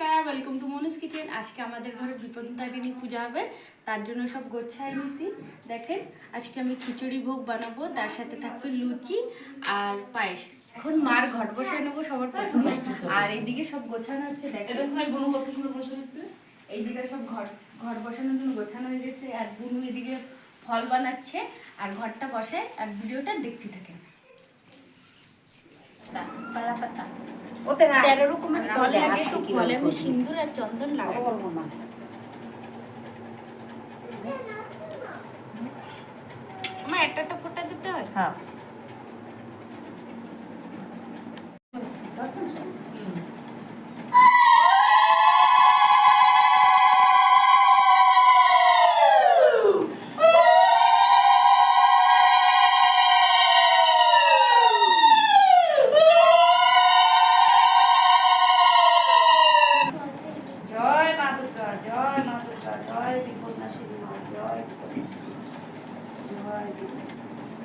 নমস্কার welcome to মনুস kitchen আজকে আমাদের ঘরে বিপত্তারিণী পূজা হবে তার জন্য সব গোছায় নিছি। দেখেন আজকে আমি খিচুড়ি ভোগ বানাবো তার সাথে থাকবে লুচি আর পায়েস। এখন মার ঘট বসায় নেব সবার প্রথমে। আর এইদিকে সব গোছানো হচ্ছে দেখেন। এইদিকে সব ঘর ঘর বসানোর জন্য গোছানো হয়ে গেছে। আর বুনু এদিকে ফল বানাচ্ছে আর ঘরটা বসে আর ভিডিওটা দেখতে থাকেন। পাতা পাতা। তেরো রকমের ফল লাগে তো ফলে আমি সিন্দুর আর চন্দন লাগাবো। না। আমার একটা একটা ফোঁটা দিতে হয়? হ্যাঁ।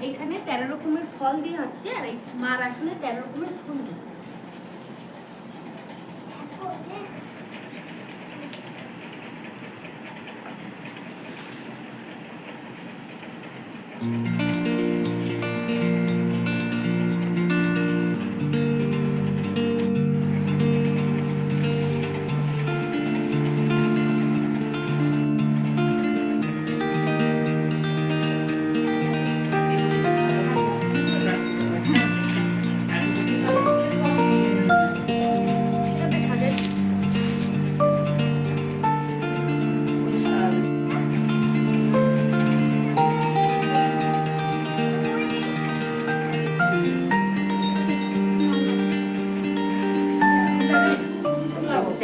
এইখানে তেরো রকমের ফল দিয়ে হচ্ছে আর এই মার আসনে তেরো রকমের ফুল দিয়ে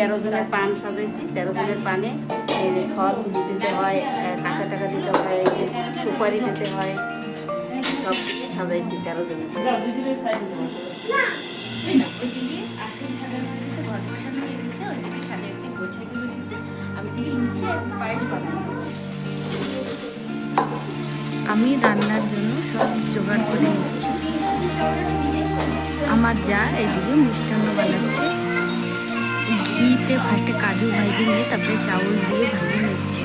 তেরো জনের পান সাজাইছি। তেরো জনের পানে ফল দিতে হয় কাঁচা টাকা দিতে হয় সুপারি দিতে হয়, সব কিছু সাজাইছি তেরো জনের আমি রান্নার জন্য সব জোগাড় করে নিচ্ছি। আমার যা এদিকে মিষ্টান্ন বানাচ্ছে। ঘিতে ফার্স্টে কাজু ভাজি নিয়ে তারপরে চাউল দিয়ে ভাজিয়ে নিচ্ছি।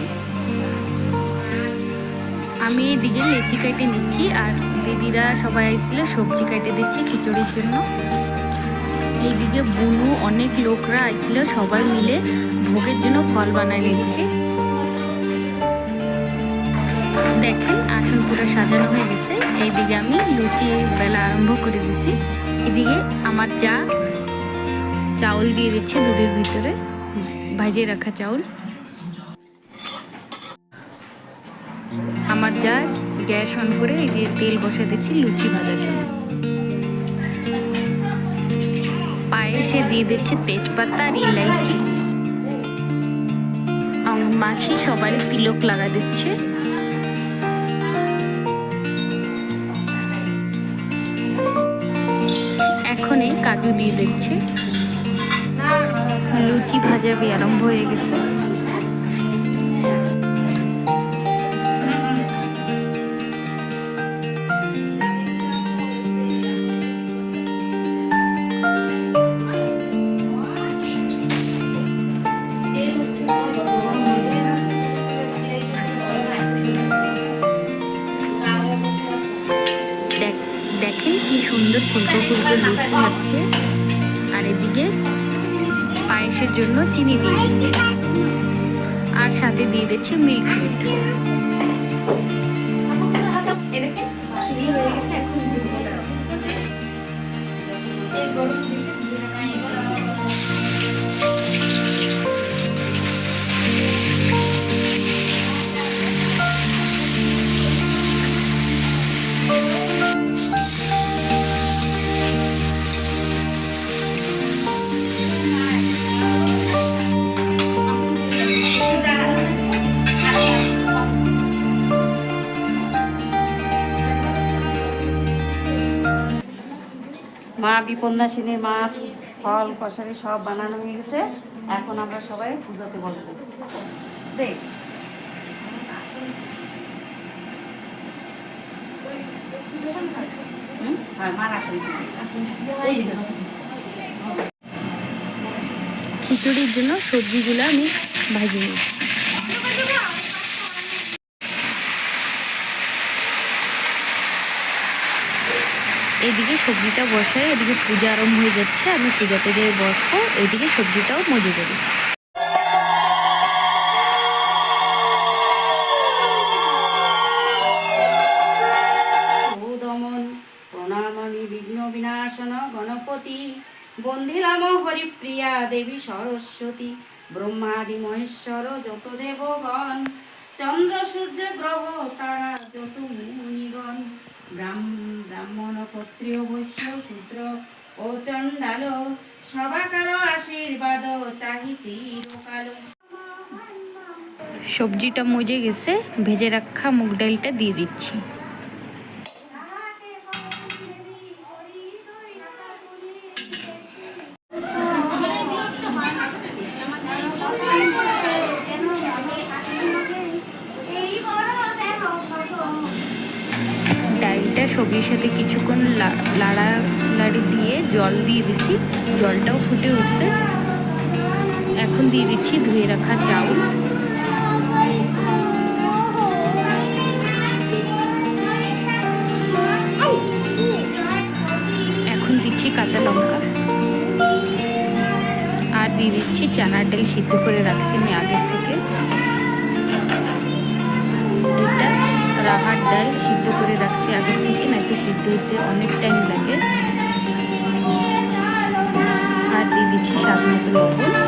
আমি এদিকে লেচি কেটে নিচ্ছি আর দিদিরা সবাই আইছিল সবজি কেটে দিচ্ছি খিচুড়ির জন্য। এইদিকে বুনু অনেক লোকরা আইছিল, সবাই মিলে ভোগের জন্য ফল বানাই নিচ্ছে। দেখেন আসন পুরো সাজানো হয়ে গেছে। এইদিকে আমি লুচি বেলা আরম্ভ করে দিছি। এদিকে আমার যা চাউল দিয়ে দিচ্ছে দুধের ভিতরে। ভাজিয়ে রাখা চাউল। আমার যা গ্যাস অন করে এই যে তেল বসে দিচ্ছি লুচি ভাজার জন্য। পায়েসে দিয়ে দিচ্ছে তেজপাতা আর ইলাইচি। মাসি সবাই তিলক লাগা দিচ্ছে। এখন এই কাজু দিয়ে দিচ্ছে। লুচি ভাজা আরম্ভ হয়ে গেছে। দেখ- দেখেন কি সুন্দর ফুলকো ফুলকো লুচি হচ্ছে। আর এদিকে পায়েসের জন্য চিনি দিয়ে দিচ্ছি। আর সাথে দিয়ে দিচ্ছি মিল্ক মা বিপন্দাসিনী মা, ফল কষারি সব বানানো হয়ে গেছে। এখন আমরা সবাই পুজোতে বসবো। দেখ? হ্যাঁ। খিচুড়ির জন্য সবজিগুলো আমি ভাজি নিচ্ছি এদিকে সবজিটা বসাই, এদিকে পূজা আরম্ভ হয়ে যাচ্ছে, আমি পূজাতে যেয়ে বসবো, এদিকে সবজিটাও মজে যাবে। গণপতি, বন্দিলাম, হরিপ্রিয়া, দেবী সরস্বতী, ব্রহ্মাদি, মহেশ্বর, যত দেবগণ, চন্দ্র, সূর্য, গ্রহ, তারা, যত মুনিগণ। ব্রাহ্মণ ক্ষত্রিয় বৈশ্য, শূদ্র ও চণ্ডাল সবাকার আশীর্বাদ চাহি চিরকাল সবজিটা মজে গেছে, ভেজে রাখা মুগ ডালটা দিয়ে দিচ্ছি। সবজির সাথে কিছুক্ষণ লাড়ালাড়ি দিয়ে জল দিয়ে দিছি। জলটাও ফুটে উঠছে। এখন দিয়ে দিচ্ছি ধুয়ে রাখা চাউল। এখন দিচ্ছি কাঁচা লঙ্কা। আর দিয়ে দিচ্ছি চানার ডাল সিদ্ধ করে রাখছি আমি আগের থেকে। এটা রাহার ডাল সিদ্ধ করে রাখছি আগের থেকে নয়তো সিদ্ধ হতে অনেক টাইম লাগে। আর দিয়ে দিচ্ছি স্বাদ মতো লবণ।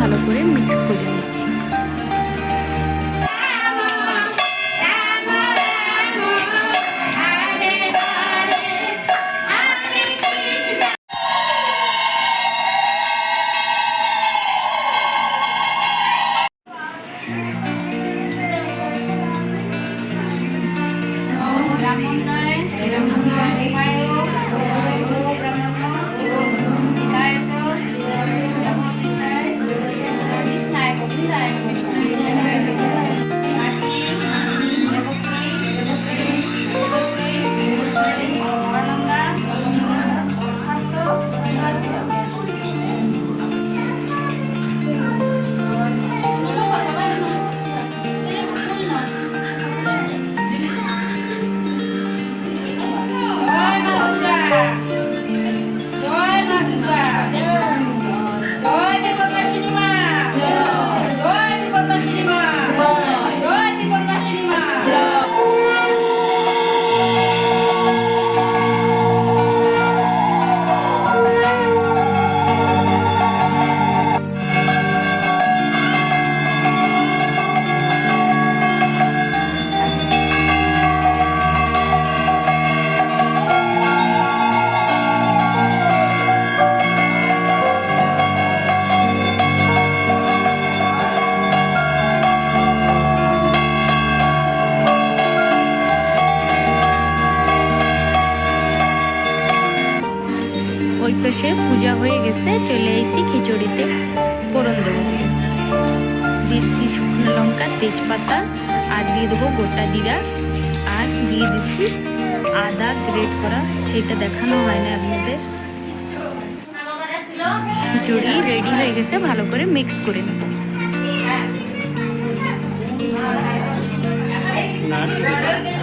ভালো করে মিক্স করে নিচ্ছি। দিয়ে দেবো গোটা জিরা আর দিয়ে দিচ্ছি আদা, গ্রেট করা। সেটা দেখানো হয় না আপনাদের। খিচুড়ি রেডি হয়ে গেছে, ভালো করে মিক্স করে নেব। Thank you.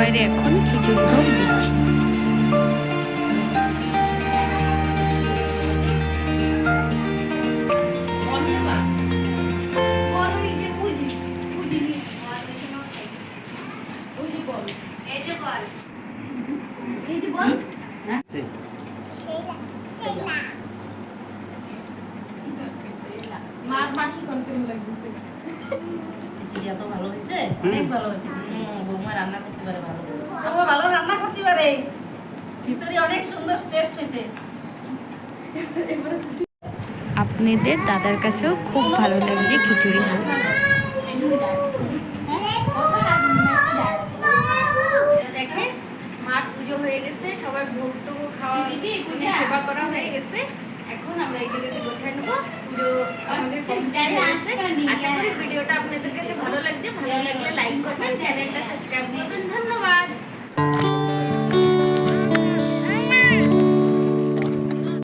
সবাই এখন খিচুড়ি ভোগ দিচ্ছি। মাসি কনফার্ম লাগছে খিচুড়ি এত ভালো হয়েছে অনেক ভালো হয়েছে খিচুড়ি বৌমা রান্না করতে পারে ভালো ও ভালো রান্না করতে পারে খিচুড়ি অনেক সুন্দর টেস্ট হয়েছে আপনাদের দাদার কাছেও খুব ভালো লাগছে খিচুড়ি দেখেন মার পুজো হয়ে গেছে সবার ভোগ টুকু খাওয়া পুজো? সেবা করা হয়ে গেছে। এখন আমরা এইদিকে গোছায় নেব। পুজো আমাদের আসে আশা করি ভিডিওটা আপনাদের কাছে ভালো লাগছে। ভালো লাগলে লাইক করবেন চ্যানেলটা সাবস্ক্রাইব করবেন। ধন্যবাদ।